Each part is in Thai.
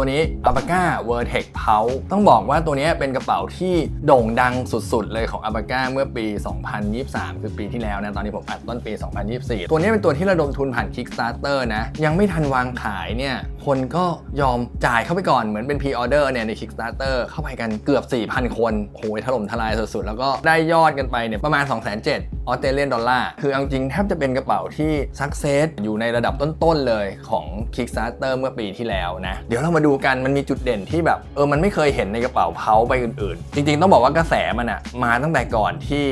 ตัวนี้ a b a c a Vertex Pulse ต้องบอกว่าตัวนี้เป็นกระเป๋าที่โด่งดังสุดๆ เลยของ a b a c a เมื่อปี 2023 คือปีที่แล้วนะตอนนี้ผมอัดต้นปี 2024 ตัวนี้เป็นตัวที่ระดมทุนผ่าน Kickstarter นะยังไม่ทันวางขายเนี่ยคนก็ยอมจ่ายเข้าไปก่อนเหมือนเป็น Pre-order เนี่ยใน Kickstarter เข้าไปกันเกือบ 4,000 คนโอ้ยถล่มทลายสุดๆ แล้วก็ได้ยอดกันไปเนี่ยประมาณ 2 7 0 0 0ออสเตรเลียนดอลลาร์คือเอาจริงแทบจะเป็นกระเป๋าที่ success อยู่ในระดับต้นๆ เลยของ Kickstarter เมื่อปีที่แล้วนะ เดี๋ยวเรามาดูกันมันมีจุดเด่นที่แบบเออมันไม่เคยเห็นในกระเป๋าเพาไปอื่นๆ จริงๆ ต้องบอกว่ากระแสมันอะมาตั้งแต่ก่อนที่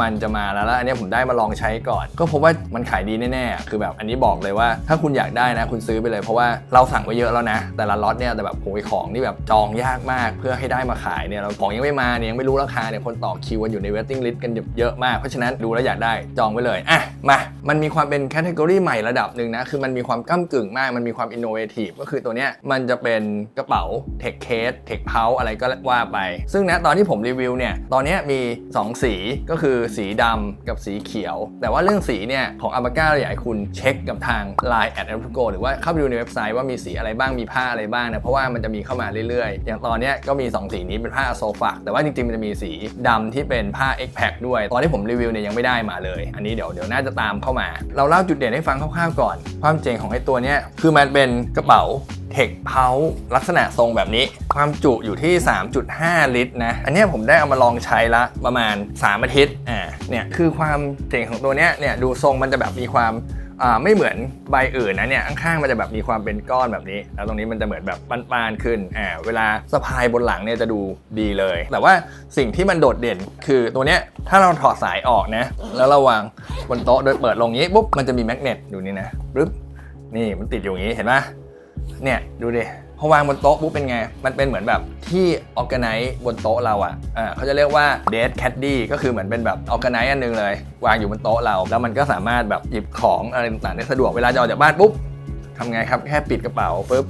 มันจะมาแล้วแล้วอันนี้ผมได้มาลองใช้ก่อน ก็พบว่ามันขายดีแน่ๆคือแบบอันนี้บอกเลยว่าถ้าคุณอยากได้นะคุณซื้อไปเลยเพราะว่าเราสั่งไว้เยอะแล้วนะ แต่ละล็อตเนี่ยแต่แบบโหยของที่แบบจองยากมากเพื่อให้ได้มาขายเนี่ยเราของยังไม่มาเนี่ยยังไม่รู้ราคาเนี่ยคนต่อคิวกันอยู่ใน waiting list กันเยอะมาก เพราะฉะนั้นดูแล้วอยากได้จองไว้เลยอะมามันมีความเป็นแคตตากรีใหม่ระดับหนึ่งนะคือมันมีความก้ากึ่งมากมันมีความอินโนเวทีฟก็คือตัวเนี้ยมันจะเป็นกระเป๋าเทคเคสเทคเพาอะไรก็ว่าไป ซึ่งนะตอนที่ผมรีวิวเนี่ยตอนเนี้ยมี 2 สีก็คือสีดำกับสีเขียว แต่ว่าเรื่องสีเนี่ยของอาบาก้าเราอยากให้คุณเช็คกับทาง Line แอดแอปโกหรือว่าเข้าไปดูในเว็บไซต์ว่ามีสีอะไรบ้างมีผ้าอะไรบ้างนะเพราะว่ามันจะมีเข้ามาเรื่อยๆ อย่างตอนนี้ก็มี 2 สีนี้เป็นผ้าโซฟาแต่ว่าจริงๆ มันจะมีสีดำที่เป็นผ้า X Pack ด้วย ตอนที่ผมรีวิวเนี่ยยังไม่ได้มาเลย อันนี้เดี๋ยวเดี๋ยวน่าจะตามเข้ามา เราเล่าจุดเด่นให้ฟังคร่าวๆก่อน ความเจ๋งของไอ้ตัวเนี้ยคือมันเป็นกระเป๋าเทคเพาลักษณะทรงแบบนี้ ความจุอยู่ที่ 3.5 ลิตรนะ อันนี้ผมได้เอามาลองใช้ละประมาณ 3 อาทิตย์อ่าเนี่ยคือความเจ๋งของตัวเนี้ยเนี่ยดูทรงมันจะแบบมีความ ไม่เหมือนใบอื่นนะเนี่ยข้างๆมันจะแบบมีความเป็นก้อนแบบนี้ แล้วตรงนี้มันจะเหมือนแบบปานๆขึ้นอ่าเวลาสะพายบนหลังเนี่ยจะดูดีเลย แต่ว่าสิ่งที่มันโดดเด่นคือตัวเนี้ยถ้าเราถอดสายออกนะแล้วเราวางบนโต๊ะโดยเปิดลงนี้ปุ๊บมันจะมีแมกเนตอยู่นี่นะปึ๊บนี่มันติดอยู่อย่างนี้เห็นไหมเนี่ยดูดิ อวางบนโต๊ะปุ๊บเป็นไง มันเป็นเหมือนแบบที่ออแกไนซ์บนโต๊ะเราอะอ่าเขาจะเรียกว่าเดสแคดดี้ก็คือเหมือนเป็นแบบออแกไนซ์อันหนึงเลย วางอยู่บนโต๊ะเรา แล้วมันก็สามารถแบบหยิบของอะไรต่างๆได้สะดวกเวลาจะออกจากบ้านปุ๊บทำไงครับแค่ปิดกระเป๋าปุ๊บ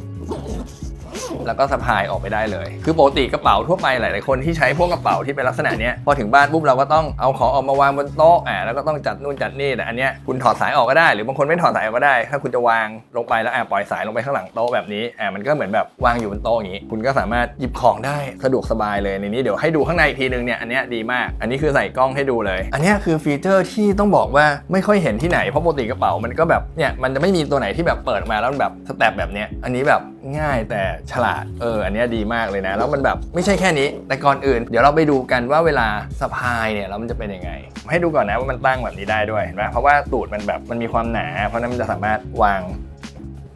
แล้วก็สะพายออกไปได้เลย คือปกติกระเป๋าทั่วไปหลาย ๆ คนที่ใช้พวกกระเป๋าที่เป็นลักษณะเนี้ยพอถึงบ้านปุ๊บเราก็ต้องเอาของออกมาวางบนโต๊ะอ่าแล้วก็ต้องจัดนู่นจัดนี่แต่อันเนี้ยคุณถอดสายออกก็ได้ หรือบางคนไม่ถอดสายออกก็ได้ ถ้าคุณจะวางลงไปแล้วอ่าปล่อยสายลงไปข้างหลังโต๊ะแบบนี้อ่ามันก็เหมือนแบบวางอยู่บนโต๊ะอย่างนี้ คุณก็สามารถหยิบของได้สะดวกสบายเลยในนี้เดี๋ยวให้ดูข้างในอีกทีนึงเนี่ยอันเนี้ยดีมาก อันนี้คือใส่กล้องให้ดูเลย อันนี้คือฟีเจอร์ที่ต้องบอกว่าไม่ค่อยเห็นที่ไหนเพราะปกติกระเป๋ามันก็แบบเนี่ยมันจะไม่มีตัวไหนที่แบบเปิดมาแล้วแบบสแตปแบบเนี้ยอันนี้แบบง่ายแต่ฉลาด เออ อันเนี้ยดีมากเลยนะ แล้วมันแบบไม่ใช่แค่นี้ แต่ก่อนอื่น เดี๋ยวเราไปดูกันว่าเวลาสะพายเนี่ยแล้วมันจะเป็นยังไง ให้ดูก่อนนะว่ามันตั้งแบบนี้ได้ด้วยเห็นไหมเพราะว่าตูดมันแบบมันมีความหนา เพราะฉะนั้นมันจะสามารถวาง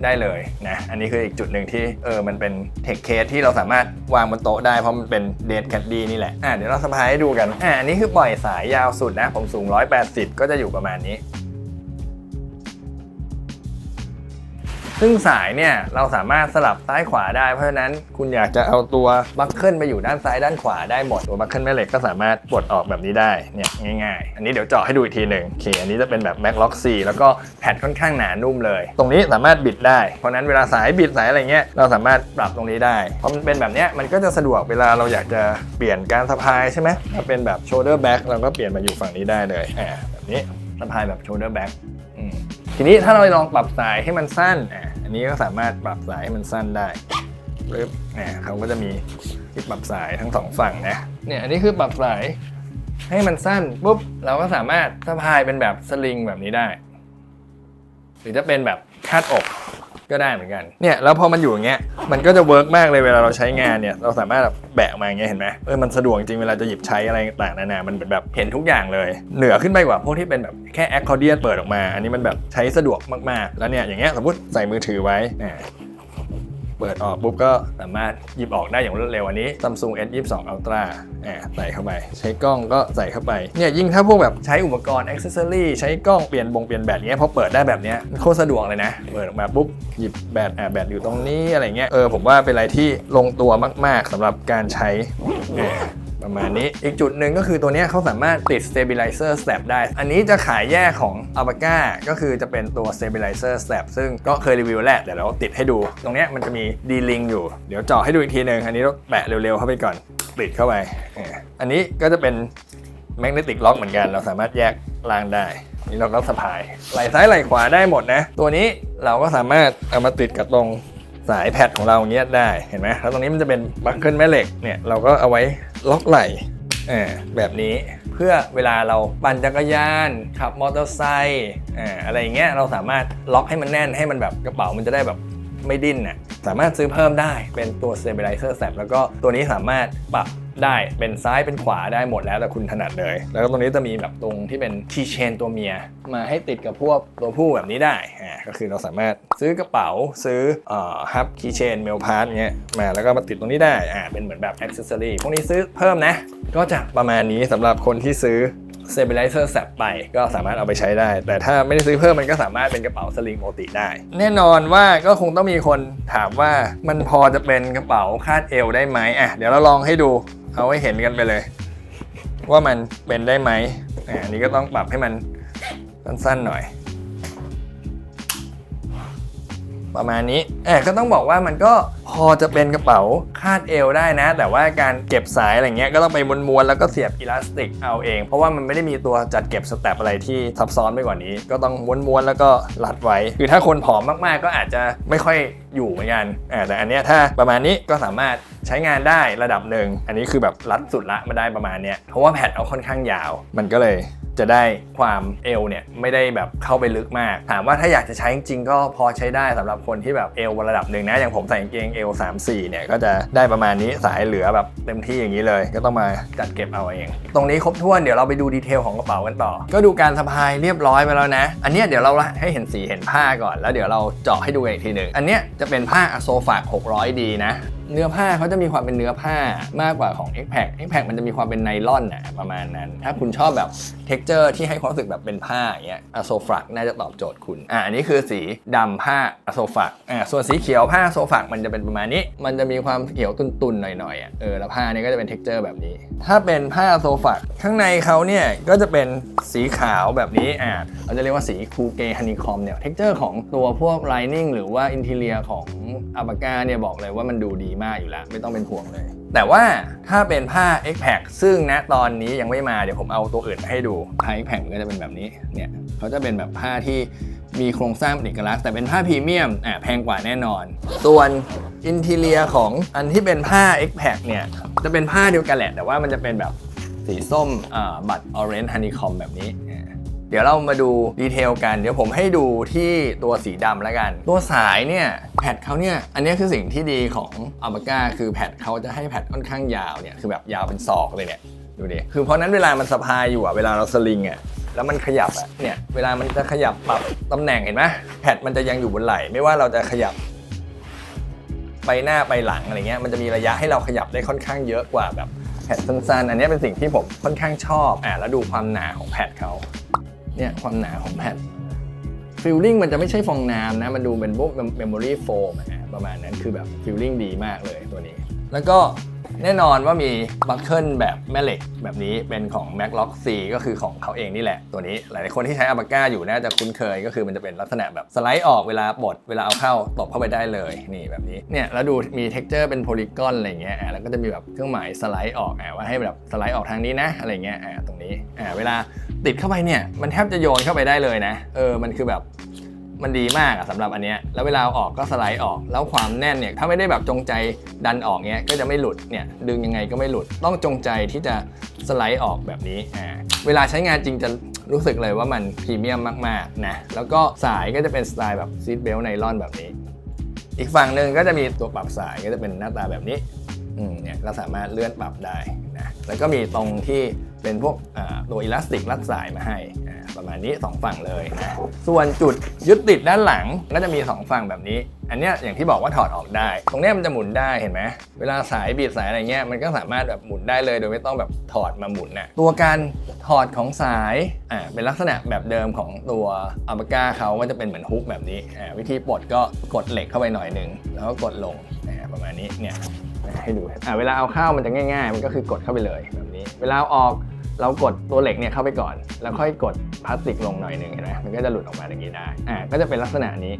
ได้เลยนะ อันนี้คืออีกจุดหนึ่งที่เออ มันเป็นเทคเคสที่เราสามารถวางบนโต๊ะได้เพราะมันเป็นเดทแคดดี้นี่แหละ อะเดี๋ยวเราสะพายให้ดูกัน อะอันนี้คือปล่อยสายยาวสุดนะ ผมสูง 180 ก็จะอยู่ประมาณนี้ ซึ่งสายเนี่ยเราสามารถสลับซ้ายขวาได้ เพราะฉะนั้นคุณอยากจะเอาตัวบัคเกิลไปอยู่ด้านซ้ายด้านขวาได้หมดตัวบัคเกิลแม่เหล็กก็สามารถปลดออกแบบนี้ได้เนี่ยง่ายๆ อันนี้เดี๋ยวเจาะให้ดูอีกทีหนึ่งโอเคอันนี้จะเป็นแบบแม็กล็อกซีแล้วก็แผ่นค่อนข้างหนานุ่มเลย ตรงนี้สามารถบิดได้ เพราะนั้นเวลาสายบิดสายอะไรเงี้ยเราสามารถปรับตรงนี้ได้เพราะมันเป็นแบบเนี้ยมันก็จะสะดวกเวลาเราอยากจะเปลี่ยนการสะพายใช่ไหมถ้าเป็นแบบ shoulder back เราก็เปลี่ยนมาอยู่ฝั่งนี้ได้เลยอ่าแบบนี้สะพายแบบ shoulder back อืม ทีนี้ถ้าเราลองปรับสายให้มันสั้นอะอันนี้ก็สามารถปรับสายให้มันสั้นได้ปึ๊บเนี่ยเขาก็จะมีที่ปรับสายทั้งสองฝั่งนะเนี่ยอันนี้คือปรับสายให้มันสั้นปุ๊บเราก็สามารถสะพายเป็นแบบสลิงแบบนี้ได้ หรือจะเป็นแบบคาดอก ก็ได้เหมือนกันเนี่ยแล้วพอมันอยู่อย่างเงี้ยมันก็จะเวิร์กมากเลยเวลาเราใช้งานเนี่ยเราสามารถแบบแบะออกมาอย่างเงี้ยเห็นไหมเออมันสะดวกจริงเวลาจะหยิบใช้อะไรต่างๆนานามันเหมือนแบบเห็นทุกอย่างเลย เหนือขึ้นไปกว่าพวกที่เป็นแบบแค่แอคคอร์เดียนเปิดออกมา อันนี้มันแบบใช้สะดวกมากๆ แล้วเนี่ยอย่างเงี้ยสมมติใส่มือถือไว้อ่ เปิดออกปุ๊บก็สามารถหยิบออกได้อย่างรวดเร็วอันนี้ Samsung S22 Ultra อ่าใส่เข้าไป ใช้กล้องก็ใส่เข้าไป เนี่ยยิ่งถ้าพวกแบบใช้อุปกรณ์อ็อกซิสรี่ใช้กล้องเปลี่ยนบงเปลี่ยนแบตเงี้ยพอเปิดได้แบบเนี้ยโคตรสะดวกเลยนะ เปิดออกมาปุ๊บ หยิบแบตอ่าแบตอยู่ตรงนี้อะไรเงี้ยเออผมว่าเป็นอะไรที่ลงตัวมาก ๆสำหรับการใช้ประมาณนี้ อีกจุดหนึ่งก็คือตัวนี้เขาสามารถติด stabilizer strap ได้ อันนี้จะขายแยกของ a b a c a ก็คือจะเป็นตัว stabilizer strap ซึ่งก็เคยรีวิวแหละเดี๋ยวเราติดให้ดู ตรงนี้มันจะมี D-Link อยู่ เดี๋ยวเจาะให้ดูอีกทีหนึ่งอันนี้เราแปะเร็วๆเข้าไปก่อน ติดเข้าไป อันนี้ก็จะเป็น magnetic lock เหมือนกัน เราสามารถแยกรางได้นี่เราก็สะพาย ไหล่ซ้ายไหล่ขวาได้หมดนะ ตัวนี้เราก็สามารถเอามาติดกับตรง สายแพดของเราอย่างเงี้ยได้เห็นไหมแล้วตรงนี้มันจะเป็นบัคเกิลแม่เหล็กเนี่ยเราก็เอาไว้ล็อกไหล่แบบนี้เพื่อเวลาเราปั่นจักรยานขับมอเตอร์ไซค์อ่าอะไรอย่างเงี้ยเราสามารถล็อกให้มันแน่นให้มันแบบกระเป๋ามันจะได้แบบไม่ดิ้นน่ะสามารถซื้อเพิ่มได้เป็นตัว stabilizer strap แล้วก็ตัวนี้สามารถปรับ ได้เป็นซ้ายเป็นขวาได้หมดแล้วแต่คุณถนัดเลย แล้วก็ตรงนี้จะมีแบบตรงที่เป็นคีย์เชนตัวเมีย มาให้ติดกับพวกตัวผู้แบบนี้ได้อ่าก็คือเราสามารถซื้อกระเป๋าซื้อเอ่อฮับคีย์เชนเมลพาร์สเงี้ยมาแล้วก็มาติดตรงนี้ได้อ่าเป็นเหมือนแบบอ็อกซิสซอรี่พวกนี้ซื้อเพิ่มนะ ก็จะประมาณนี้สำหรับคนที่ซื้อ stabilizer แสบไปก็สามารถเอาไปใช้ได้ แต่ถ้าไม่ได้ซื้อเพิ่มมันก็สามารถเป็นกระเป๋าสลิงปกติได้ แน่นอนว่าก็คงต้องมีคนถามว่ามันพอจะเป็นกระเป๋าคาดเอวได้ไหมอะเดี๋ยวเราลองให้ดูเอาให้เห็นกันไปเลย ว่ามันเป็นได้ไหมอะอันนี้ก็ต้องปรับให้มันสั้นๆหน่อย ประมาณนี้เออก็ต้องบอกว่ามันก็พอจะเป็นกระเป๋าคาดเอวได้นะ แต่ว่าการเก็บสายอะไรเงี้ยก็ต้องไปม้วนๆแล้วก็เสียบอิลาสติกเอาเอง เพราะว่ามันไม่ได้มีตัวจัดเก็บสแตปอะไรที่ซับซ้อนไปกว่านี้ ก็ต้องม้วนๆแล้วก็รัดไว้ คือถ้าคนผอมมากๆ ก็อาจจะไม่ค่อยอยู่เหมือนกันอ่าแต่อันเนี้ยถ้าประมาณนี้ก็สามารถใช้งานได้ระดับหนึ่ง อันนี้คือแบบรัดสุดละมาได้ประมาณเนี้ยเพราะว่าแผ่นเอาค่อนข้างยาว มันก็เลย จะได้ความเอวเนี่ยไม่ได้แบบเข้าไปลึกมาก ถามว่าถ้าอยากจะใช้จริงๆก็พอใช้ได้สำหรับคนที่แบบเอวระดับหนึ่งนะอย่างผมใส่กางเกงเอว3 4เนี่ยก็จะได้ประมาณนี้สายเหลือแบบเต็มที่อย่างนี้เลย ก็ต้องมาจัดเก็บเอาเอง ตรงนี้ครบถ้วนเดี๋ยวเราไปดูดีเทลของกระเป๋ากันต่อ ก็ดูการสะพายเรียบร้อยไปแล้วนะ อันเนี้ยเดี๋ยวเราให้เห็นสีเห็นผ้าก่อน แล้วเดี๋ยวเราเจาะให้ดูอีกทีหนึ่งอันเนี้ยจะเป็นผ้าอโซฟาก 600D นะ เนื้อผ้าเขาจะมีความเป็นเนื้อผ้ามากกว่าของ x p a c x p a c มันจะมีความเป็นไนลอนน่ะประมาณนั้น ถ้าคุณชอบแบบ t e x t อร์ที่ให้ความรู้สึกแบบเป็นผ้าอย่างเงี้ยอโซฟักน่าจะตอบโจทย์คุณอ่าอันนี้คือสีดำผ้าอโซฟักอ่าส่วนสีเขียวผ้าโซฟักมันจะเป็นประมาณนี้ มันจะมีความเขียวตุนๆหน่อยๆอะเออแล้วผ้านี้ก็จะเป็น t e x t อร์แบบนี้ ถ้าเป็นผ้าโซฟักข้างในเขาเนี่ยก็จะเป็นสีขาวแบบนี้อ่าเราจะเรียกว่าสีคูเกฮันนีคอมเนี่ย t e x t อร์ของตัวพวก lining หรือว่าอินเทเลียของอาบาก้าเนี่ยบอกเลยว่ามันดูดีมากอยู่แล้ว ไม่ต้องเป็นห่วงเลย แต่ว่าถ้าเป็นผ้า x p a c ซึ่งณตอนนี้ยังไม่มาเดี๋ยวผมเอาตัวอื่นมาให้ดูผ้า x p a c ก็จะเป็นแบบนี้เนี่ยเขาจะเป็นแบบผ้าที่มีโครงสร้างเป็นเอกลักษณ์แต่เป็นผ้าพรีเมียมอะแพงกว่าแน่นอน ส่วนอินทีเลียของอันที่เป็นผ้า x p a c เนี่ยจะเป็นผ้าเดียวกันแหละ แต่ว่ามันจะเป็นแบบสีส้มอ่าบัตออเรนจ์ฮันนีคอมแบบนี้อ่า เดี๋ยวเรามาดูดีเทลกัน เดี๋ยวผมให้ดูที่ตัวสีดำแล้วกัน ตัวสายเนี่ยแพดเขาเนี่ย อันนี้คือสิ่งที่ดีของอัลบาก้าคือแพดเขาจะให้แพดค่อนข้างยาวเนี่ย คือแบบยาวเป็นศอกเลยเนี่ย ดูดิ คือเพราะนั้นเวลามันสะพายอยู่อะเวลาเราสลิงอะแล้วมันขยับอะเนี่ย เวลามันจะขยับปรับตำแหน่งเห็นไหมแพดมันจะยังอยู่บนไหล่ไม่ว่าเราจะขยับไปหน้าไปหลังอะไรเงี้ยมันจะมีระยะให้เราขยับได้ค่อนข้างเยอะกว่าแบบแพดสั้นๆ อันนี้เป็นสิ่งที่ผมค่อนข้างชอบอะแล้วดูความหนาของแพดเขา เนี่ยความหนาของแผ่นฟิลลิ่งมันจะไม่ใช่ฟองน้ำนะ มันดูเป็นพวกเมมโมรี่โฟมประมาณนั้นคือแบบฟิลลิ่งดีมากเลยตัวนี้ แล้วก็ แน่นอนว่ามีบัคเกิลแบบแม่เหล็กแบบนี้เป็นของ m a c l o c k C ก็คือของเขาเองนี่แหละ ตัวนี้หลายคนที่ใช้อาบาก้าอยู่น่าจะคุ้นเคยก็คือมันจะเป็นลักษณะแบบสไลด์ออกเวลาบดเวลาเอาเข้าตบเข้าไปได้เลยนี่แบบนี้เนี่ยแล้วดูมี t e x t อร์เป็นโพลีกอนอะไรเงี้ยอะแล้วก็จะมีแบบเครื่องหมายสไลด์ออกอว่าให้แบบสไลด์ออกทางนี้นะอะไรเงี้ยอะตรงนี้อะเวลาติดเข้าไปเนี่ยมันแทบจะโยนเข้าไปได้เลยนะเออมันคือแบบ มันดีมากอะสำหรับอันเนี้ยแล้วเวลาออกก็สไลด์ออก แล้วความแน่นเนี่ยถ้าไม่ได้แบบจงใจดันออกเนี้ยก็จะไม่หลุดเนี่ยดึงยังไงก็ไม่หลุดต้องจงใจที่จะสไลด์ออกแบบนี้อ่าเวลาใช้งานจริงจะรู้สึกเลยว่ามันพรีเมียมมากๆนะแล้วก็สายก็จะเป็นสไตล์แบบซีดเบลไนลอนแบบนี้ อีกฝั่งหนึ่งก็จะมีตัวปรับสายก็จะเป็นหน้าตาแบบนี้เนี่ยเราสามารถเลื่อนปรับได้นะแล้วก็มีตรงที่ เป็นพวกตัวอิลาสติกรัดสายมาให้ประมาณนี้ 2 ฝั่งเลยนะส่วนจุดยึดติดด้านหลังก็จะมี 2 ฝั่งแบบนี้ อันนี้อย่างที่บอกว่าถอดออกได้ ตรงนี้มันจะหมุนได้เห็นไหมเวลาสายบีดสายอะไรเงี้ยมันก็สามารถแบบหมุนได้เลย โดยไม่ต้องแบบถอดมาหมุนน่ะตัวการถอดของสายอ่าเป็นลักษณะแบบเดิมของตัวอัลบาก้าเขาก็จะเป็นเหมือนฮุกแบบนี้อ่าวิธีปลดก็กดเหล็กเข้าไปหน่อยหนึ่งแล้วก็กดลงประมาณนี้เนี่ยให้ดูอ่าเวลาเอาเข้ามันจะง่าย ๆ มันก็คือกดเข้าไปเลยแบบนี้ เวลาเอาออก เรากดตัวเหล็กเนี่ยเข้าไปก่อน แล้วค่อยกดพลาสติกลงหน่อยหนึ่งเห็นไหมมันก็จะหลุดออกมาอย่างนี้ได้อ่าก็จะเป็นลักษณะนี้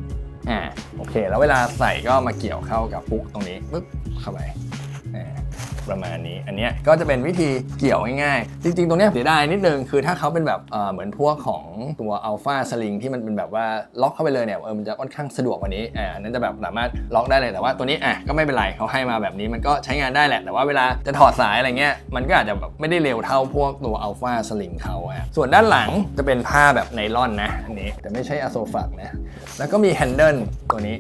อ่าโอเค แล้วเวลาใส่ก็มาเกี่ยวเข้ากับพุกตรงนี้ปึ๊บเข้าไป ประมาณนี้ อันเนี้ยก็จะเป็นวิธีเกี่ยวง่ายๆ จริงๆ ตรงเนี้ยเสียดายนิดนึง คือถ้าเขาเป็นแบบเอ่อเหมือนพวกของตัวอัลฟาสลิงที่มันเป็นแบบว่าล็อกเข้าไปเลยเนี่ยเออมันจะค่อนข้างสะดวกกว่านี้อ่าอันนั้นจะแบบสามารถล็อกได้เลยแต่ว่าตัวนี้อะก็ไม่เป็นไรเขาให้มาแบบนี้มันก็ใช้งานได้แหละ แต่ว่าเวลาจะถอดสายอะไรเงี้ยมันก็อาจจะแบบไม่ได้เร็วเท่าพวกตัวอัลฟาสลิงเขาอะส่วนด้านหลังจะเป็นผ้าแบบไนลอนนะอันนี้แต่ไม่ใช่อะโซฟักนะแล้วก็มีแฮนเดิลตัวนี้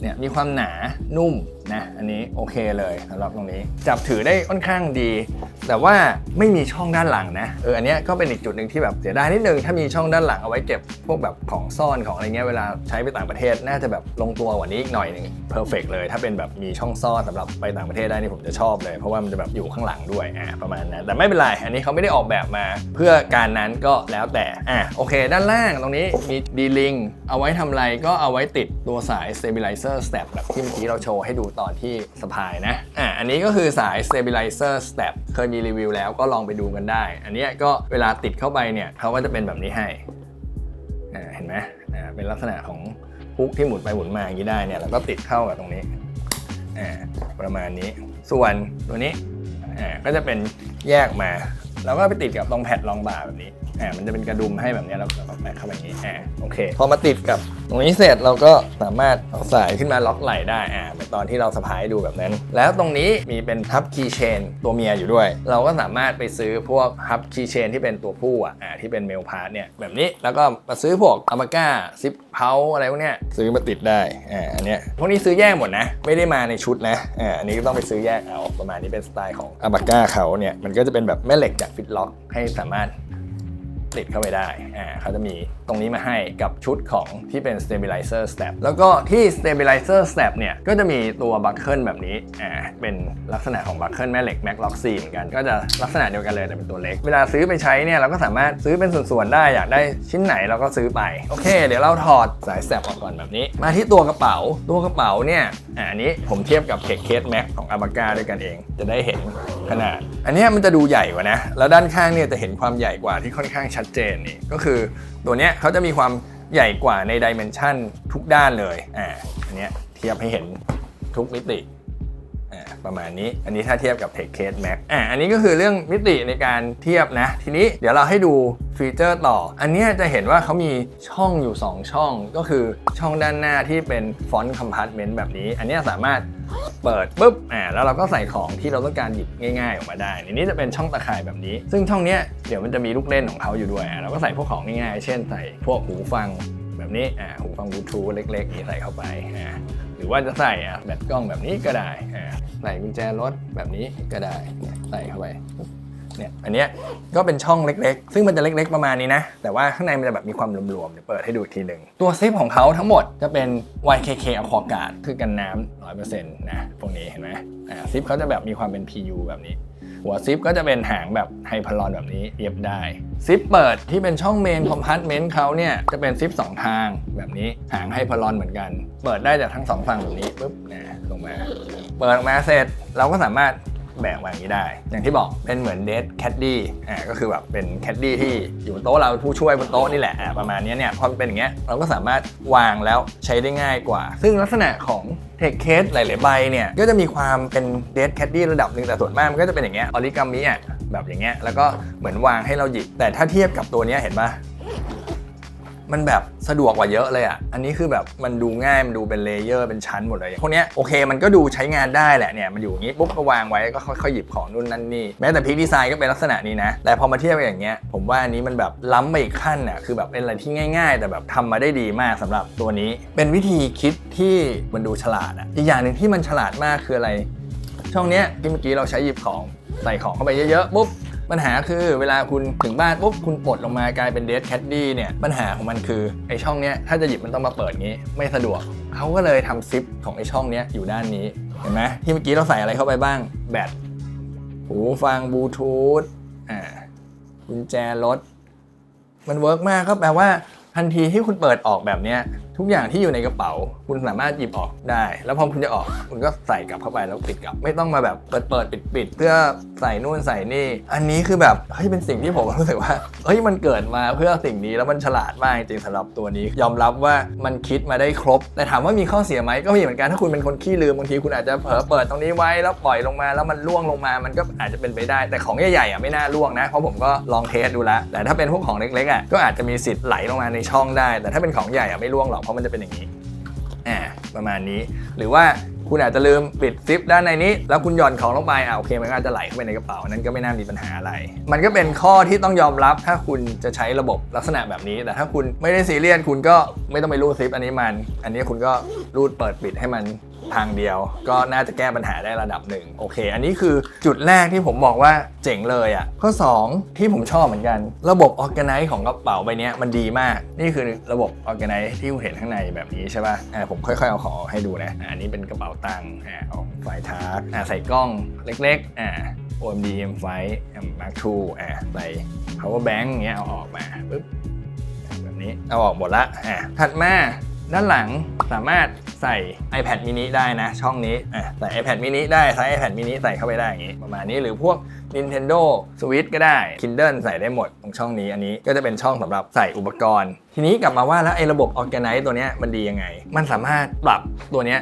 เนี่ยมีความหนานุ่ม นะ อันนี้โอเคเลยสำหรับตรงนี้ จับถือได้ค่อนข้างดี แต่ว่าไม่มีช่องด้านหลังนะ เออ อันนี้ก็เป็นอีกจุดหนึ่งที่แบบเสียดายนิดนึง ถ้ามีช่องด้านหลังเอาไว้เก็บพวกแบบของซ่อนของอะไรเงี้ย เวลาใช้ไปต่างประเทศ น่าจะแบบลงตัวกว่านี้อีกหน่อยนึงเพอร์เฟกเลย ถ้าเป็นแบบมีช่องซ่อนสำหรับไปต่างประเทศได้นี่ผมจะชอบเลย เพราะว่ามันจะแบบอยู่ข้างหลังด้วย อ่า ประมาณนั้น แต่ไม่เป็นไร อันนี้เขาไม่ได้ออกแบบมา เพื่อการนั้นก็แล้วแต่ อะโอเค ด้านล่างตรงนี้มีดีลิงเอาไว้ทำอะไรก็เอาไว้ติดตัวสาย stabilizer step แบบที่เมื่อกี้เราโชว์ให้ดูตอนที่สะพายนะอะอันนี้ก็คือสาย stabilizer step เคยมีรีวิวแล้วก็ลองไปดูกันได้ อันนี้ก็เวลาติดเข้าไปเนี่ยเขาก็จะเป็นแบบนี้ให้อ่าเห็นไหมอ่าเป็นลักษณะของฮุกที่หมุนไปหมุนมาอย่างนี้ได้เนี่ยแล้วก็ติดเข้ากับตรงนี้อ่าประมาณนี้ ส่วนตัวนี้อ่าก็จะเป็นแยกมา แล้วก็ไปติดกับตรงแผ่นรองบ่าแบบนี้ อ่ามันจะเป็นกระดุมให้แบบนี้แล้วเราก็แปะเข้าไปอย่างนี้อ่าโอเค พอมาติดกับตรงนี้เสร็จเราก็สามารถเอาสายขึ้นมาล็อกไหล่ได้อ่าเหมือนตอนที่เราสะพายดูแบบนั้น แล้วตรงนี้มีเป็นฮับคีย์เชนตัวเมียอยู่ด้วย เราก็สามารถไปซื้อพวกฮับคีย์เชนที่เป็นตัวผู้อะอ่าที่เป็นเมลพาร์ทเนี่ยแบบนี้แล้วก็มาซื้อพวกอ m มาก้าซิปเพาอะไรพวกเนี้ยซื้อมาติดได้อ่าอันเนี้ยพวกนี้ซื้อแยกหมดนะ ไม่ได้มาในชุดนะอ่าอันนี้ก็ต้องไปซื้อแยกเอาประมาณนี้เป็นสไตล์ของอ m มาก้าเขาเนี่ยมันก็จะเป็นแบบแม่เหล็กจากฟิตล็อกให้สามารถ ติดเข้าไปได้อ่าเขาจะมี รงนี้มาให้กับชุดของที่เป็น stabilizer step แล้วก็ที่ stabilizer step เนี่ย ก็จะมีตัวบัคเกิลแบบนี้อ่าเป็นลักษณะของบัคเกิลแม่เหล็ก Mac Lock C เหมือนกัน ก็จะลักษณะเดียวกันเลยแต่เป็นตัวเล็ก เวลาซื้อไปใช้เนี่ย เราก็สามารถซื้อเป็นส่วนๆได้อยากได้ชิ้นไหนเราก็ซื้อไป โอเค เดี๋ยวเราถอดสาย step ออกก่อนแบบนี้ มาที่ตัวกระเป๋าตัวกระเป๋าเนี่ยอ่าอันนี้ผมเทียบกับเคเคสแม็กของอาบากาด้วยกันเอง จะได้เห็นขนาด อันนี้มันจะดูใหญ่กว่านะ แล้วด้านข้างเนี่ยจะเห็นความใหญ่กว่าที่ค่อนข้างชัดเจนนี่ก็คือตัวเนี้ยเขาจะมีความใหญ่กว่าในดิเมนชันทุกด้านเลยอ่าอันเนี้ยเทียบให้เห็นทุกมิติ ประมาณนี้ อันนี้ถ้าเทียบกับ Tech Case Max อ่าอันนี้ก็คือเรื่องมิติในการเทียบนะ ทีนี้เดี๋ยวเราให้ดูฟีเจอร์ต่อ อันเนี้ยจะเห็นว่าเขามีช่องอยู่ 2 ช่อง ก็คือช่องด้านหน้าที่เป็นฟอนต์คอมพาร์ตเมนต์แบบนี้ อันเนี้ยสามารถเปิดปุ๊บอ่าแล้วเราก็ใส่ของที่เราต้องการหยิบง่ายๆ ออกมาได้อันนี้จะเป็นช่องตะข่ายแบบนี้ ซึ่งช่องเนี้ยเดี๋ยวมันจะมีลูกเล่นของเขาอยู่ด้วยเราก็ใส่พวกของง่ายๆ เช่นใส่พวกหูฟังแบบนี้อ่าหูฟังบลูทูธเล็กๆนี้ใส่เข้าไปอ่า รือว่าจะใส่อะแบตกล้องแบบนี้ก็ได้อ่าใส่กุญแจรถแบบนี้ก็ได้เนี่ยใส่เข้าไปเนี่ยอันเนี้ยก็เป็นช่องเล็กๆ ซึ่งมันจะเล็ก ๆ ประมาณนี้นะ แต่ว่าข้างในมันจะแบบมีความรวมๆ เดี๋ยวเปิดให้ดูอีกทีหนึ่ง ตัวซิปของเขาทั้งหมดจะเป็น YKK อควาการ์ดคือกันน้ำ100%นะพวกนี้เห็นไหมอ่าซิปเขาจะแบบมีความเป็น PU แบบนี้ หัวซิปก็จะเป็นหางแบบไฮพารอนแบบนี้เย็บได้ ซิปเปิดที่เป็นช่องเมนคอมพาร์ตเมนต์เขาเนี่ยจะเป็นซิป2ทางแบบนี้หางไฮพารอนเหมือนกัน เปิดได้จากทั้งสองฝั่งแบบนี้ปุ๊บนะลงมา เปิดออกมาเสร็จเราก็สามารถ แบกวางนี้ได้ อย่างที่บอกเป็นเหมือนเดทแคดดี้อ่าก็คือแบบเป็นแคดดี้ที่อยู่บนโต๊ะเราผู้ช่วยบนโต๊ะนี่แหละอ่าประมาณนี้เนี่ยพอเป็นอย่างเงี้ยเราก็สามารถวางแล้วใช้ได้ง่ายกว่า ซึ่งลักษณะของเทคเคสหลาย ๆ ใบเนี่ยก็จะมีความเป็นเดทแคดดี้ระดับหนึ่งแต่ส่วนมากมันก็จะเป็นอย่างเงี้ยออริกามิอะแบบอย่างเงี้ยแล้วก็เหมือนวางให้เราหยิบแต่ถ้าเทียบกับตัวนี้เห็นปะ มันแบบสะดวกกว่าเยอะเลยอะ อันนี้คือแบบมันดูง่ายมันดูเป็นเลเยอร์เป็นชั้นหมดเลย พวกเนี้ยโอเคมันก็ดูใช้งานได้แหละเนี่ยมันอยู่อย่างนี้ปุ๊บก็วางไว้ก็ค่อยๆหยิบของนู่นนั่นนี่แม้แต่พิกดีไซน์ก็เป็นลักษณะนี้นะ แต่พอมาเทียบกันอย่างเงี้ยผมว่าอันนี้มันแบบล้ำไปอีกขั้นอะคือแบบเป็นอะไรที่ง่าย ๆ แต่แบบทำมาได้ดีมากสำหรับตัวนี้ เป็นวิธีคิดที่มันดูฉลาดอะอีกอย่างหนึ่งที่มันฉลาดมากคืออะไร ช่องเนี้ยที่เมื่อกี้เราใช้หยิบของใส่ของเข้าไปเยอะๆปุ๊บ ปัญหาคือเวลาคุณถึงบ้านปุ๊บคุณปลดลงมากลายเป็นเด d แคดดี้เนี่ยปัญหาของมันคือไอช่องเนี้ยถ้าจะหยิบมันต้องมาเปิดงี้ไม่สะดวกเขาก็เลยทำซิปของไอช่องเนี้ยอยู่ด้านนี้เห็นไหมที่เมื่อกี้เราใส่อะไรเข้าไปบ้างแบตหูฟังบลูทูธอ่ากุญแจรถมันเวิร์กมากก็แปลว่าทันทีที่คุณเปิดออกแบบเนี้ย ทุกอย่างที่อยู่ในกระเป๋า คุณสามารถหยิบออกได้ แล้วพอคุณจะออก คุณก็ใส่กลับเข้าไปแล้วปิดกลับ ไม่ต้องมาแบบเปิดเปิดปิดปิดเพื่อใส่นู่นใส่นี่ อันนี้คือแบบเฮ้ยเป็นสิ่งที่ผมรู้สึกว่าเฮ้ยมันเกิดมาเพื่อสิ่งนี้แล้วมันฉลาดมากจริงสำหรับตัวนี้ ยอมรับว่ามันคิดมาได้ครบ แต่ถามว่ามีข้อเสียไหมก็มีเหมือนกันถ้าคุณเป็นคนขี้ลืมบางทีคุณอาจจะเผลอเปิดตรงนี้ไว้แล้วปล่อยลงมา แล้วมันล่วงลงมา มันก็อาจจะเป็นไปได้ แต่ของใหญ่ๆอะไม่น่าล่วงนะเพราะผมก็ลองเทสดูแล้วแต่ถ้าเป็นพวกของเล็กๆอะก็อาจจะมีสิทธิ์ไหลลงมาในช่องได้ แต่ถ้าเป็นของใหญ่อะไม่ล่วงหรอกเพราะมันจะเป็นอย่างนี้อ่าประมาณนี้ หรือว่าคุณอาจจะลืมปิดซิปด้านในนี้ แล้วคุณหย่อนของลงไปอ่าโอเคมันก็อาจจะไหลเข้าไปในกระเป๋านั้นก็ไม่น่ามีปัญหาอะไร มันก็เป็นข้อที่ต้องยอมรับถ้าคุณจะใช้ระบบลักษณะแบบนี้ แต่ถ้าคุณไม่ได้ซีเรียสคุณก็ไม่ต้องไปรูดซิปอันนี้มัน อันนี้คุณก็รูดเปิดปิดให้มัน ทางเดียว ก็น่าจะแก้ปัญหาได้ระดับหนึ่งโอเค อันนี้คือจุดแรกที่ผมบอกว่าเจ๋งเลยอะข้อ 2 ที่ผมชอบเหมือนกัน ระบบ Organize ของกระเป๋าใบนี้มันดีมาก นี่คือระบบ Organize ที่คุณเห็นข้างในแบบนี้ใช่ป่ะอ่าผมค่อยๆเอาของให้ดูนะอ่าอันนี้เป็นกระเป๋าตังค์อ่าของไฟทาร์กอ่าใส่กล้องเล็กๆอ่า OMD M5 M Mark II อ่าใส่ power bank เงี้ยเอาออกมาปึ๊บแบบนี้เอาออกหมดละอะถัดมา ด้านหลังสามารถใส่ iPad mini ได้นะ ช่องนี้อะใส่ iPad mini ได้ใส่ iPad mini ใส่เข้าไปได้อย่างงี้ ประมาณนี้หรือพวก Nintendo Switch ก็ได้ Kindle ใส่ได้หมดตรงช่องนี้อันนี้ก็จะเป็นช่องสำหรับใส่อุปกรณ์ ทีนี้กลับมาว่าแล้วไอ้ระบบ Organize ตัวเนี้ยมันดียังไง มันสามารถปรับตัวเนี้ย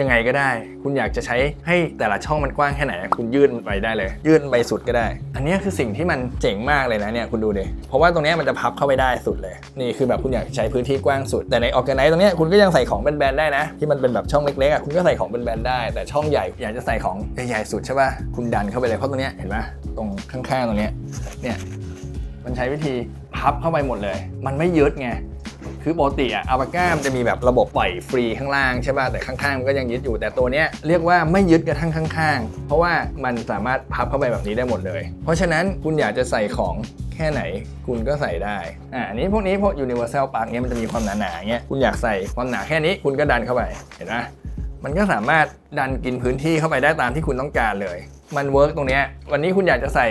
ยังไงก็ได้ คุณอยากจะใช้ให้แต่ละช่องมันกว้างแค่ไหน คุณยื่นไปได้เลย ยื่นไปสุดก็ได้ อันนี้คือสิ่งที่มันเจ๋งมากเลยนะเนี่ยคุณดูดิเพราะว่าตรงนี้มันจะพับเข้าไปได้สุดเลย นี่คือแบบคุณอยากใช้พื้นที่กว้างสุด แต่ในออแกไนตรงนี้คุณก็ยังใส่ของแบนๆได้นะ ที่มันเป็นแบบช่องเล็กๆอะคุณก็ใส่ของแบนๆได้ แต่ช่องใหญ่อยากจะใส่ของใหญ่ๆสุดใช่ป่ะคุณดันเข้าไปเลยเพราะตรงนี้เห็นไหมตรงข้างๆตรงนี้เนี่ยมันใช้วิธีพับเข้าไปหมดเลย มันไม่ยึดไง คือปกติอะอัลปาก้ามันจะมีแบบระบบปล่อยฟรีข้างล่างใช่ป่ะแต่ข้างๆมันก็ยังยึดอยู่ แต่ตัวเนี้ยเรียกว่าไม่ยึดกระทั่งข้าง ๆ เพราะว่ามันสามารถพับเข้าไปแบบนี้ได้หมดเลย เพราะฉะนั้นคุณอยากจะใส่ของแค่ไหนคุณก็ใส่ได้ อ่าอันนี้พวกนี้พวก universal park เนี้ยมันจะมีความหนาๆเงี้ย คุณอยากใส่ความหนาแค่นี้คุณก็ดันเข้าไป เห็นไหม มันก็สามารถดันกินพื้นที่เข้าไปได้ตามที่คุณต้องการเลย มันเวิร์กตรงนี้ วันนี้คุณอยากจะใส่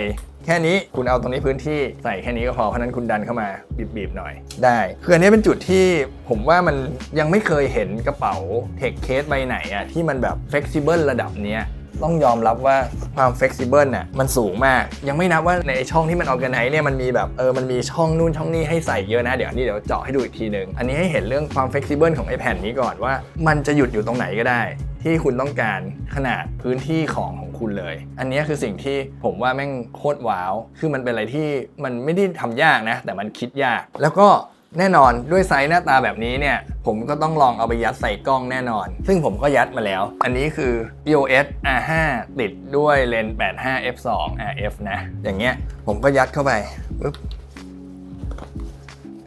แค่นี้คุณเอาตรงนี้พื้นที่ใส่แค่นี้ก็พอเพราะนั้นคุณดันเข้ามาบีบๆหน่อย ได้คืออันนี้เป็นจุดที่ผมว่ามันยังไม่เคยเห็นกระเป๋าเทคเคสใบไหนอะที่มันแบบเฟกซิเบิลระดับเนี้ย ต้องยอมรับว่าความ flexible น่ะมันสูงมาก ยังไม่นับว่าในช่องที่มัน organize เนี่ยมันมีแบบเออมันมีช่องนู่นช่องนี้ให้ใส่เยอะนะเดี๋ยวอันนี้เดี๋ยวเจาะให้ดูอีกทีหนึ่งอันนี้ให้เห็นเรื่องความ flexible ของไอแผ่นนี้ก่อนว่า มันจะหยุดอยู่ตรงไหนก็ได้ ที่คุณต้องการขนาดพื้นที่ของของคุณเลย อันนี้คือสิ่งที่ผมว่าแม่งโคตรว้าว คือมันเป็นอะไรที่มันไม่ได้ทำยากนะ แต่มันคิดยากแล้วก็ แน่นอนด้วยไซส์หน้าตาแบบนี้เนี่ย ผมก็ต้องลองเอาไปยัดใส่กล้องแน่นอน ซึ่งผมก็ยัดมาแล้ว อันนี้คือ EOS R5 ติดด้วยเลนส์85 f2 RF นะ อย่างเงี้ยผมก็ยัดเข้าไปปึ๊บ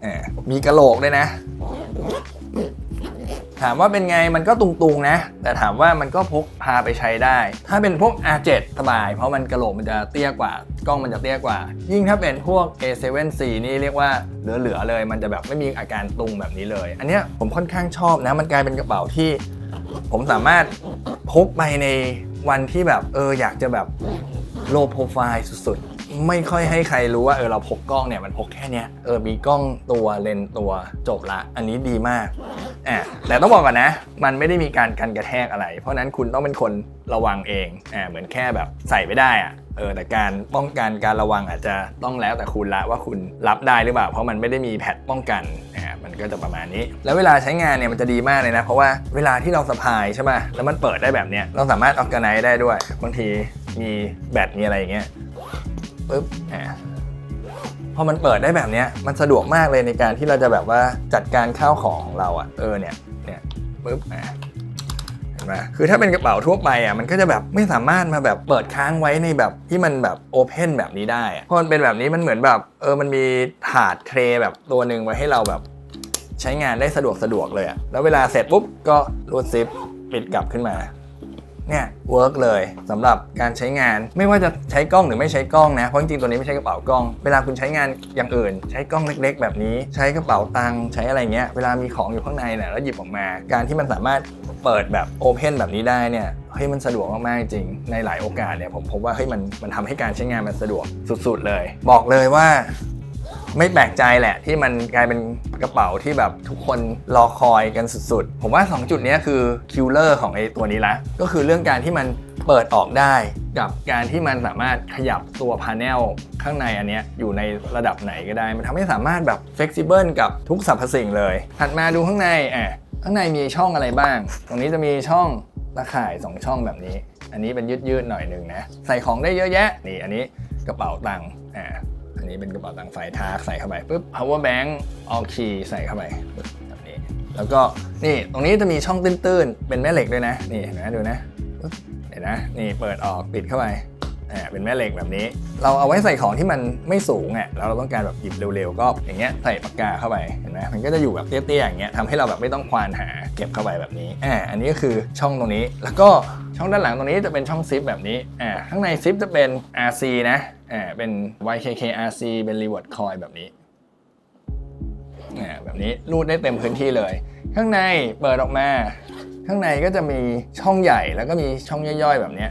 อ่ามีกระโหลกด้วยนะ ถามว่าเป็นไงมันก็ตุงๆนะ แต่ถามว่ามันก็พกพาไปใช้ได้ ถ้าเป็นพวก R7 สบาย เพราะมันกระโหลกมันจะเตี้ยกว่ากล้องมันจะเตี้ยกว่า ยิ่งถ้าเป็นพวก A7C นี่เรียกว่าเหลือๆเลย มันจะแบบไม่มีอาการตุงแบบนี้เลย อันเนี้ยผมค่อนข้างชอบนะ มันกลายเป็นกระเป๋าที่ ผมสามารถพกไปในวันที่แบบเอออยากจะแบบโลโปรไฟล์สุดๆ ไม่ค่อยให้ใครรู้ว่าเออเราพกกล้องเนี่ยมันพกแค่เนี้ยเออมีกล้องตัวเลนตัวจบละ อันนี้ดีมาก อะแต่ต้องบอกก่อนนะ มันไม่ได้มีการกันกระแทกอะไร เพราะนั้นคุณต้องเป็นคนระวังเองอ่าเหมือนแค่แบบใส่ไม่ได้อะเออแต่การป้องกันการระวังอาจจะต้องแล้วแต่คุณละว่าคุณรับได้หรือเปล่า เพราะมันไม่ได้มีแพทป้องกันอ่ามันก็จะประมาณนี้ แล้วเวลาใช้งานเนี่ยมันจะดีมากเลยนะ เพราะว่าเวลาที่เราสะพายใช่ไหมแล้วมันเปิดได้แบบเนี้ยเราสามารถออกกันไนได้ด้วยบางทีมีแบตมีอะไรอย่างเงี้ยปึ๊บอ่า พอมันเปิดได้แบบนี้มันสะดวกมากเลยในการที่เราจะแบบว่าจัดการข้าวของของเราอะ่ะเออเนี่ยเนี่ยปึ๊บอะเห็นไหมคือถ้าเป็นกระเป๋าทั่วไปอะมันก็จะแบบไม่สามารถมาแบบเปิดค้างไว้ในแบบที่มันแบบโอเพนแบบนี้ได้อะเพราะมันเป็นแบบนี้มันเหมือนแบบเออมันมีถาดเทรแบบตัวหนึ่งไว้ให้เราแบบใช้งานได้สะดวกสะดวกเลยอะแล้วเวลาเสร็จปุ๊บก็รูดซิปปิดกลับขึ้นมา เนี่ยเวิร์กเลยสำหรับการใช้งานไม่ว่าจะใช้กล้องหรือไม่ใช้กล้องนะเพราะจริงๆตัวนี้ไม่ใช่กระเป๋ากล้อง เวลาคุณใช้งานอย่างอื่น ใช้กล้องเล็ก ๆ แบบนี้ใช้กระเป๋าตังค์ใช้อะไรเงี้ยเวลามีของอยู่ข้างในเนี่ยแล้วหยิบออกมา การที่มันสามารถเปิดแบบโอเพนแบบนี้ได้เนี่ยเฮ้ยมันสะดวกมากๆจริงในหลายโอกาสเนี่ยผมพบว่าเฮ้ยมันมันทำให้การใช้งานมันสะดวกสุด ๆ เลย บอกเลยว่า ไม่แปลกใจแหละที่มันกลายเป็นกระเป๋าที่แบบทุกคนรอคอยกันสุดๆ ผมว่า 2 จุดนี้คือคิลเลอร์ของไอ้ตัวนี้ละก็คือเรื่องการที่มันเปิดออกได้กับการที่มันสามารถขยับตัวพาเนลข้างในอันเนี้ยอยู่ในระดับไหนก็ได้ มันทำให้สามารถแบบเฟ e ซิเบิลกับทุกสรรพสิ่งเลย ถัดมาดูข้างในอะข้างในมีช่องอะไรบ้าง ตรงนี้จะมีช่องตะข่าย 2 ช่องแบบนี้ อันนี้เป็นยืดๆหน่อยหนึ่งนะ ใส่ของได้เยอะแยะ นี่อันนี้กระเป๋าตังค์อ่า นนี้เป็นกระเป๋าตังค์ไฟทากใส่เข้าไปปุ๊บ power bank all key ใส่เข้าไปปึ๊บแบบนี้ แล้วก็นี่ตรงนี้จะมีช่องตื้นๆ เป็นแม่เหล็กด้วยนะ นี่เห็นไหมดูนะเห็นนะนี่เปิดออกปิดเข้าไปอ่าเป็นแม่เหล็กแบบนี้ เราเอาไว้ใส่ของที่มันไม่สูงอะแล้วเราต้องการแบบหยิบเร็วๆ ก็อย่างเงี้ยใส่ปากกาเข้าไปเห็นไหมมันก็จะอยู่แบบเตี้ยๆอย่างเงี้ยทำให้เราแบบไม่ต้องควานหาเก็บเข้าไปแบบนี้อ่าอันนี้ก็คือช่องตรงนี้แล้วก็ช่องด้านหลังตรงนี้จะเป็นช่องซิปแบบนี้อ่าข้างในซิปจะเป็น RC นะ อ่าเป็น YKK RC เป็น reward coin แบบนี้อ่าแบบนี้รูดได้เต็มพื้นที่เลย ข้างในเปิดออกมา ข้างในก็จะมีช่องใหญ่แล้วก็มีช่องย่อยๆ แบบนี้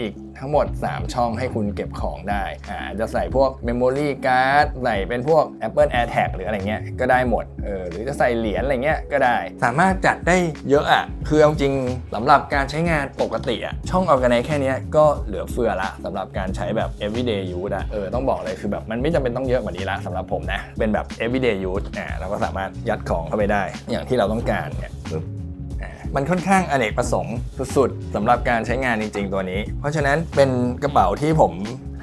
อีกทั้งหมด 3 ช่องให้คุณเก็บของได้อ่าจะใส่พวก Memory Card ใส่เป็นพวก Apple AirTag หรืออะไรเงี้ยก็ได้หมดเออหรือจะใส่เหรียญอะไรเงี้ยก็ได้ สามารถจัดได้เยอะอะคือเอาจริงสำหรับการใช้งานปกติอะช่อง Organize แค่เนี้ยก็เหลือเฟือละสำหรับการใช้แบบ everyday use อะเออต้องบอกเลยคือแบบมันไม่จำเป็นต้องเยอะกว่านี้ละสำหรับผมนะเป็นแบบ everyday use อ่าเราก็สามารถยัดของเข้าไปได้ อย่างที่เราต้องการเนี่ย มันค่อนข้างอเนกประสงค์สุดๆสำหรับการใช้งานจริง ๆ ตัวนี้ เพราะฉะนั้นเป็นกระเป๋าที่ผม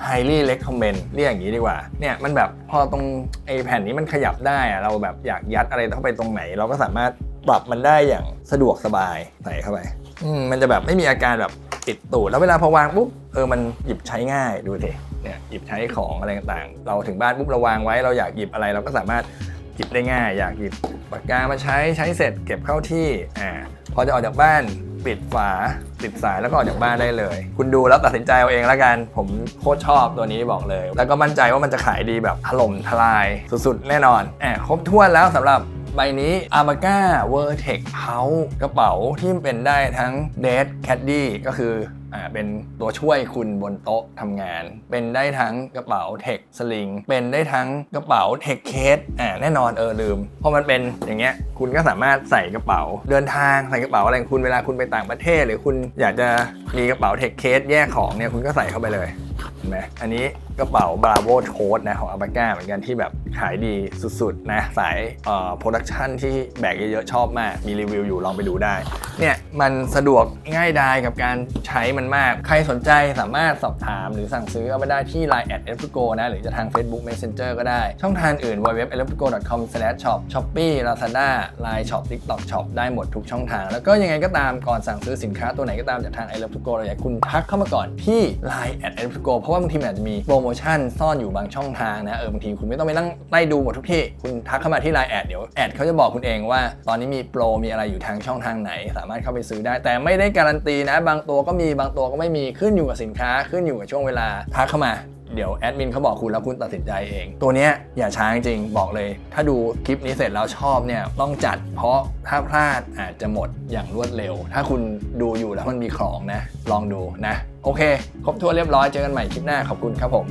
highly recommend เรียกอย่างนี้ดีกว่า เนี่ยมันแบบพอตรงไอแผ่นนี้มันขยับได้อะเราแบบอยากยัดอะไรเข้าไปตรงไหน เราก็สามารถปรับมันได้อย่างสะดวกสบายใส่เข้าไปมมันจะแบบไม่มีอาการแบบติดตูดแล้วเวลาพอวางปุ๊บเออมันหยิบใช้ง่ายดูสิเนี่ยหยิบใช้ของอะไรต่างๆ เราถึงบ้านปุ๊บเราวางไว้เราอยากหยิบอะไรเราก็สามารถหยิบได้ง่าย อยากหยิบปากกามาใช้ใช้เสร็จเก็บเข้าที่อ่า พอจะออกจากบ้านปิดฝาปิดสายแล้วก็ออกจากบ้านได้เลย คุณดูแล้วตัดสินใจเอาเองแล้วกัน ผมโคตรชอบตัวนี้บอกเลย แล้วก็มั่นใจว่ามันจะขายดีแบบถล่มทลายสุดๆ แน่นอนแอบครบถ้วนแล้วสำหรับ ใบนี้ a m a g a Vertex Pouch กระเป๋าที่เป็นได้ทั้ง Dead Caddy ก็คืออ่าเป็นตัวช่วยคุณบนโต๊ะทำงาน เป็นได้ทั้งกระเป๋าเทคสลิง เป็นได้ทั้งกระเป๋าเทคเคสอ่าแน่นอนเออลืม เพราะมันเป็นอย่างเงี้ยคุณก็สามารถใส่กระเป๋า เดินทางใส่กระเป๋าอะไรของคุณเวลาคุณไปต่างประเทศ หรือคุณอยากจะมีกระเป๋าเทคเคสแยกของเนี่ยคุณก็ใส่เข้าไปเลยเห็นไหมอันนี้ กระเป๋า Bravo Tote นะของ a b a g a เหมือนกันที่แบบขายดีสุดๆนะสายเอ่อโปรดักชันที่แบกเยอะๆ ชอบมาก มีรีวิวอยู่ลองไปดูได้ เนี่ย มันสะดวกง่ายดายกับการใช้มันมาก ใครสนใจสามารถสอบถามหรือสั่งซื้อเอาไปได้ที่ Line at e l e p t i c o นะ หรือจะทาง Facebook Messenger ก็ได้ ช่องทางอื่น www e l e p t i c o com shop shopee lazada line shop tiktok shop ได้หมดทุกช่องทาง แล้วก็ยังไงก็ตามก่อนสั่งซื้อสินค้าตัวไหนก็ตามจากทาง e l e p t i c o เราอยากคุณทักเข้ามาก่อนที่ Line at e l e p t i c o เพราะว่าบางทีมอาจจะมีโปรโมชั่นซ่อนอยู่บางช่องทางนะเออบางทีคุณไม่ต้องไปนั่งไล่ดูหมดทุกที่ คุณทักเข้ามาที่ไลน์แอดเดี๋ยวแอดเขาจะบอกคุณเองว่า ตอนนี้มีโปรมีอะไรอยู่ทางช่องทางไหน สามารถเข้าไปซื้อได้ แต่ไม่ได้การันตีนะ บางตัวก็มีบางตัวก็ไม่มีขึ้นอยู่กับสินค้าขึ้นอยู่กับช่วงเวลาทักเข้ามา เดี๋ยวแอดมินเขาบอกคุณแล้วคุณตัดสินใจเอง ตัวเนี้ยอย่าช้าจริงบอกเลย ถ้าดูคลิปนี้เสร็จแล้วชอบเนี่ยต้องจัด เพราะถ้าพลาดอาจจะหมดอย่างรวดเร็ว ถ้าคุณดูอยู่แล้วมันมีของนะ ลองดูนะ โอเค ครบถ้วนเรียบร้อยเจอกันใหม่คลิปหน้าขอบคุณครับผม